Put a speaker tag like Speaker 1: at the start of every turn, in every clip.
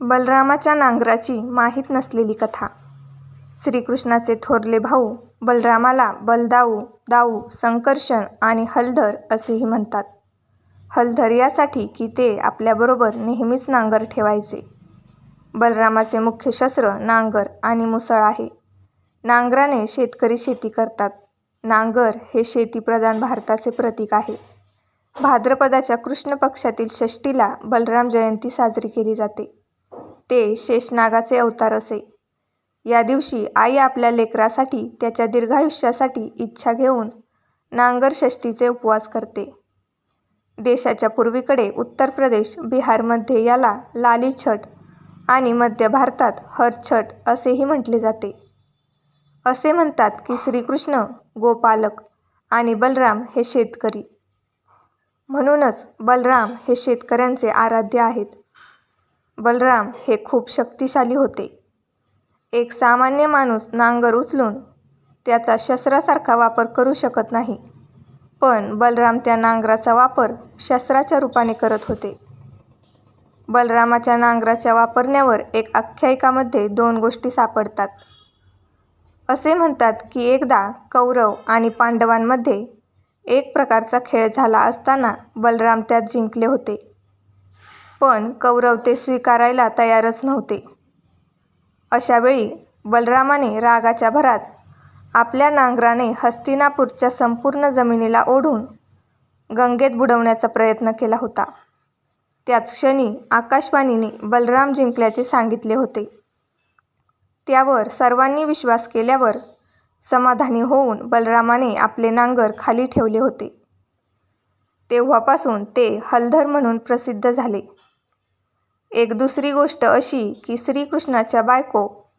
Speaker 1: बलरामाच्या नांगराची माहीत नसलेली कथा. श्रीकृष्णाचे थोरले भाऊ बलरामाला बलदाऊ दाऊ संकर्षण आणि हलधर असेही म्हणतात. हलधर यासाठी की ते आपल्याबरोबर नेहमीच नांगर ठेवायचे. बलरामाचे मुख्य शस्त्र नांगर आणि मुसळ आहे. नांगराने शेतकरी शेती करतात. नांगर हे शेतीप्रधान भारताचे प्रतीक आहे. भाद्रपदाच्या कृष्ण पक्षातील षष्टीला बलराम जयंती साजरी केली जाते. ते शेषनागाचे अवतार असे. या दिवशी आई आपल्या लेकरासाठी त्याच्या दीर्घायुष्यासाठी इच्छा घेऊन नांगरषष्ठीचे उपवास करते. देशाच्या पूर्वीकडे उत्तर प्रदेश बिहारमध्ये याला लाली छट आणि मध्य भारतात हर छट असेही म्हटले जाते. असे म्हणतात की श्रीकृष्ण गोपालक आणि बलराम हे शेतकरी. म्हणूनच बलराम हे शेतकऱ्यांचे आराध्य आहेत. बलराम हे खूप शक्तिशाली होते. एक सामान्य माणूस नांगर उचलून त्याचा शस्त्रासारखा वापर करू शकत नाही. पण बलराम त्या नांगराचा वापर शस्त्राच्या रूपाने करत होते. बलरामाच्या नांगराच्या वापरण्यावर एक आख्यायिकामध्ये दोन गोष्टी सापडतात. असे म्हणतात की एकदा कौरव आणि पांडवांमध्ये एक प्रकारचा खेळ झाला असताना बलराम त्यात जिंकले होते. पण कौरव ते स्वीकारायला तयारच नव्हते. अशावेळी बलरामाने रागाच्या भरात आपल्या नांगराने हस्तिनापूरच्या संपूर्ण जमिनीला ओढून गंगेत बुडवण्याचा प्रयत्न केला होता. त्याच क्षणी आकाशवाणीने बलराम जिंकल्याचे सांगितले होते. त्यावर सर्वांनी विश्वास केल्यावर समाधानी होऊन बलरामाने आपले नांगर खाली ठेवले होते. तेव्हापासून ते हलधर म्हणून प्रसिद्ध झाले. एक दुसरी गोष्ट अशी की श्रीकृष्णाच्या बायको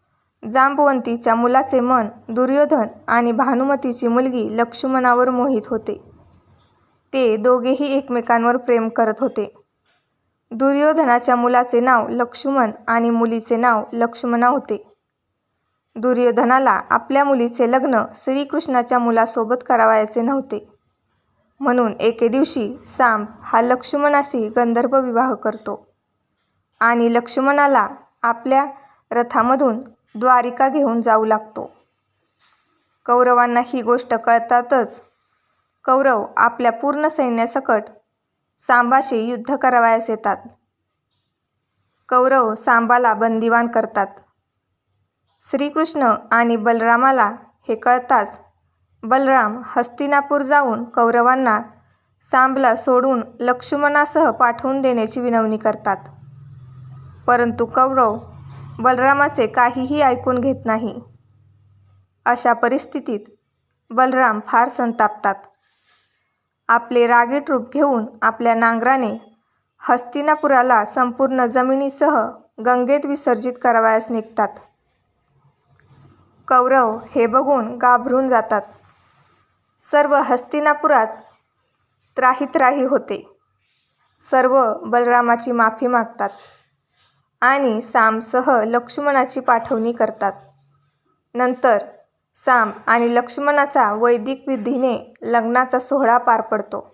Speaker 1: जांबवंतीच्या मुलाचे मन दुर्योधन आणि भानुमतीची मुलगी लक्ष्मणावर मोहित होते. ते दोघेही एकमेकांवर प्रेम करत होते. दुर्योधनाच्या मुलाचे नाव लक्ष्मण आणि मुलीचे नाव लक्ष्मणा होते. दुर्योधनाला आपल्या मुलीचे लग्न श्रीकृष्णाच्या मुलासोबत करावायचे नव्हते. म्हणून एके दिवशी सांब हा लक्ष्मणाशी गंधर्व विवाह करतो. आणि लक्ष्मणाला आपल्या रथामधून द्वारिका घेऊन जाऊ लागतो. कौरवांना ही गोष्ट कळतातच कौरव आपल्या पूर्ण सैन्यासकट सांबाशी युद्ध करावयास येतात. कौरव सांबाला बंदिवान करतात. श्रीकृष्ण आणि बलरामाला हे कळताच बलराम हस्तिनापूर जाऊन कौरवांना सांबला सोडून लक्ष्मणासह पाठवून देण्याची विनवणी करतात. परंतु कौरव बलरामाचे काहीही ऐकून घेत नाही. अशा परिस्थितीत बलराम फार संतापतात. आपले रागीट रूप घेऊन आपल्या नांगराने हस्तिनापुराला संपूर्ण जमिनीसह गंगेत विसर्जित करावयास निघतात. कौरव हे बघून घाबरून जातात. सर्व हस्तिनापुरात त्राहीत्राही होते. सर्व बलरामाची माफी मागतात आणि सामसह लक्ष्मणाची पाठवणी करतात. नंतर साम आणि लक्ष्मणाचा वैदिक विधीने लग्नाचा सोहळा पार पडतो.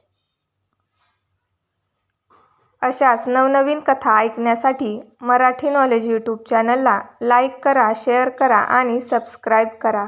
Speaker 1: अशाच नवनवीन कथा ऐकण्यासाठी मराठी नॉलेज यूट्यूब चॅनलला लाईक करा शेअर करा आणि सबस्क्राईब करा.